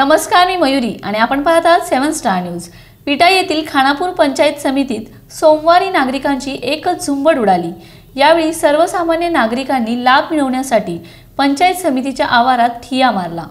नमस्कार मी मयुरी आणि आपण पाहत आहात सेवन स्टार न्यूज. पिटा येथील खानापूर पंचायत समितीत सोमवारी नागरिकांची एकच झुंबड उडाली. यावेळी सर्वसामान्य नागरिकांनी लाभ मिळवण्यासाठी पंचायत समितीच्या आवारात ठिया मारला.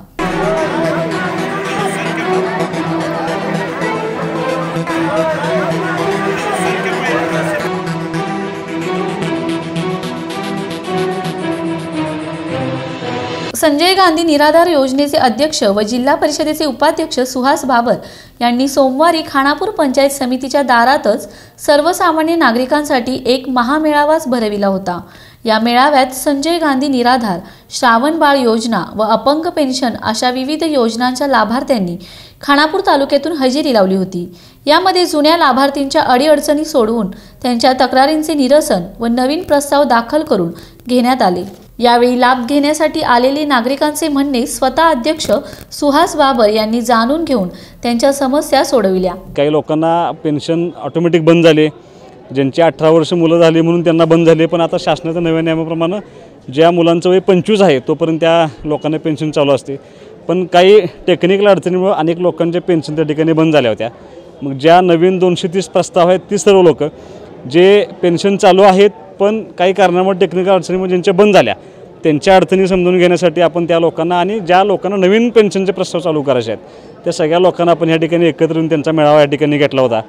संजय गांधी निराधार योजनेचे अध्यक्ष व जिल्हा परिषदेचे उपाध्यक्ष सुहास बाबर यांनी सोमवारी खानापूर पंचायत समितीच्या दारातच सर्वसामान्य नागरिकांसाठी एक महामेळावाच भरविला होता. या मेळाव्यात संजय गांधी निराधार श्रावण बाळ योजना व अपंग पेन्शन अशा विविध योजनांच्या लाभार्थ्यांनी खानापूर तालुक्यातून हजेरी लावली होती. यामध्ये जुन्या लाभार्थींच्या अडीअडचणी सोडवून त्यांच्या तक्रारींचे निरसन व नवीन प्रस्ताव दाखल करून घेण्यात आले. यावेळी लाभ घेण्यासाठी आलेले नागरिकांचे म्हणणे स्वतः अध्यक्ष सुहास बाबर यांनी जाणून घेऊन त्यांच्या समस्या सोडविल्या. काही लोकांना पेन्शन ऑटोमॅटिक बंद झाले. ज्यांची अठरा वर्ष मुलं झाली म्हणून त्यांना बंद झाले. पण आता शासनाच्या नव्या नियमाप्रमाणे ज्या मुलांचं वय पंचवीस आहे तोपर्यंत त्या लोकांना पेन्शन चालू असते. पण काही टेक्निकल अडचणीमुळे अनेक लोकांच्या पेन्शन त्या ठिकाणी बंद झाल्या होत्या. मग ज्या नवीन दोनशे तीस प्रस्ताव आहेत ती सर्व लोक जे पेन्शन चालू आहेत पण काही कारणामुळे टेक्निकल अडचणीमुळे ज्यांच्या बंद झाल्या त्यांच्या अडचणी समजून घेण्यासाठी आपण त्या लोकांना आणि ज्या लोकांना नवीन पेन्शनचे प्रस्ताव चालू करायचे आहेत त्या सगळ्या लोकांना आपण या ठिकाणी एकत्र येऊन त्यांचा मेळावा या ठिकाणी घेतला होता.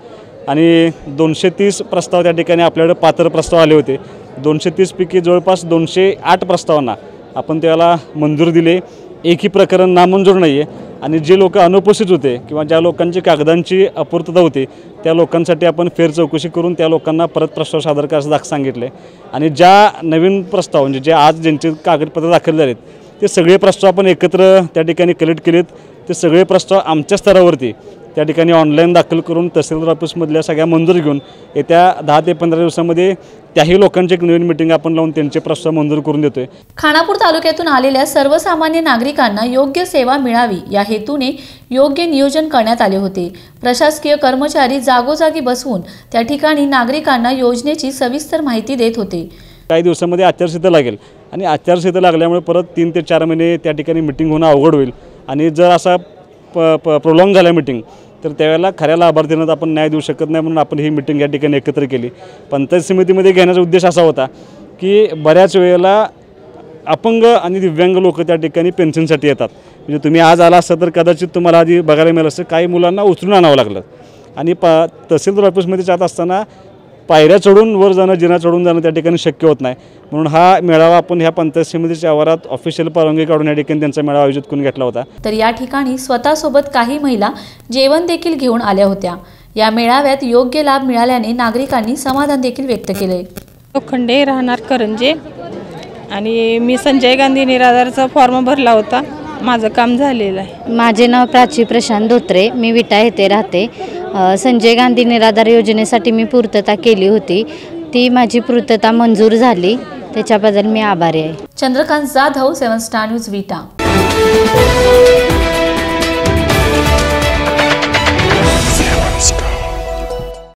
आणि दोनशे तीस प्रस्ताव त्या ठिकाणी आपल्याकडे पात्र प्रस्ताव आले होते. दोनशे तीसपैकी जवळपास दोनशे आठ प्रस्तावांना आपण त्याला मंजूर दिले. एकही प्रकरण नामंजूर नाही आहे आणि जे लोक अनुपस्थित होते किंवा ज्या लोकांची कागदांची अपूर्तता होती त्या लोकांसाठी आपण फेर चौकशी करून त्या लोकांना परत प्रस्ताव सादर करायचं दाख सांगितले. आणि ज्या नवीन प्रस्ताव म्हणजे जे आज ज्यांचे कागदपत्र दाखल झालेत ते सगळे प्रस्ताव आपण एकत्र त्या ठिकाणी कलेक्ट केलेत. ते सगळे प्रस्ताव आमच्या स्तरावरती. त्या ठिकाणी ऑनलाईन दाखल करून तहसीलदार ऑफिसमधल्या सगळ्या मंजूर घेऊन येत्या दहा ते पंधरा दिवसामध्ये त्याही लोकांची एक नवीन मिटिंग आपण लावून त्यांचे प्रस्ताव मंजूर करून देतोय. खानापूर तालुक्यातून आलेल्या सर्वसामान्य नागरिकांना योग्य सेवा मिळावी या हेतूने योग्य नियोजन करण्यात आले होते. प्रशासकीय कर्मचारी जागोजागी बसवून त्या ठिकाणी नागरिकांना योजनेची सविस्तर माहिती देत होते. काही दिवसामध्ये आचारसंहिता लागेल आणि आचारसंहिता लागल्यामुळे परत तीन ते चार महिने त्या ठिकाणी मिटिंग होणं अवघड होईल. आणि जर असा प प प्रोलॉंग झाला मिटिंग तर त्यावेळेला खऱ्या लाभार्थींना आपण न्याय देऊ शकत नाही म्हणून आपण ही मिटिंग या ठिकाणी एकत्र केली. पंचायत समितीमध्ये घेण्याचा उद्देश असा होता की बऱ्याच वेळेला अपंग आणि दिव्यांग लोक त्या ठिकाणी पेन्शनसाठी येतात. म्हणजे तुम्ही आज आला असता तर कदाचित तुम्हाला आधी बघायला मिळालं असतं. काही मुलांना उचलून आणावं लागलं. आणि प तहसीलदार ऑफिसमध्ये जात असताना पायऱ्या चढून वर जाणं जिना चढून जाणं त्या ठिकाणी शक्य होत नाही. म्हणून हा मेळावा आपण ह्या पंचायत समितीच्या आवारात ऑफिशियल परवानगी काढून या ठिकाणी त्यांचा मेळावा आयोजित करून घेतला होता. तर या ठिकाणी स्वतःसोबत काही महिला जेवण देखील घेऊन आल्या होत्या. या मेळाव्यात योग्य लाभ मिळाल्याने नागरिकांनी समाधान देखील व्यक्त केले. लोखंडे राहणार करंजे आणि मी संजय गांधी निराधारचा फॉर्म भरला होता. माझं काम झालेलं आहे. माझे नाव प्राची प्रशांत धोत्रे. मी विटा येथे राहते. संजय गांधी निराधार योजनेसाठी मी पूर्तता केली होती. ती माझी पूर्तता मंजूर झाली. त्याच्याबद्दल मी आभारी आहे. Chandrakant Jadhav seven star news Vita.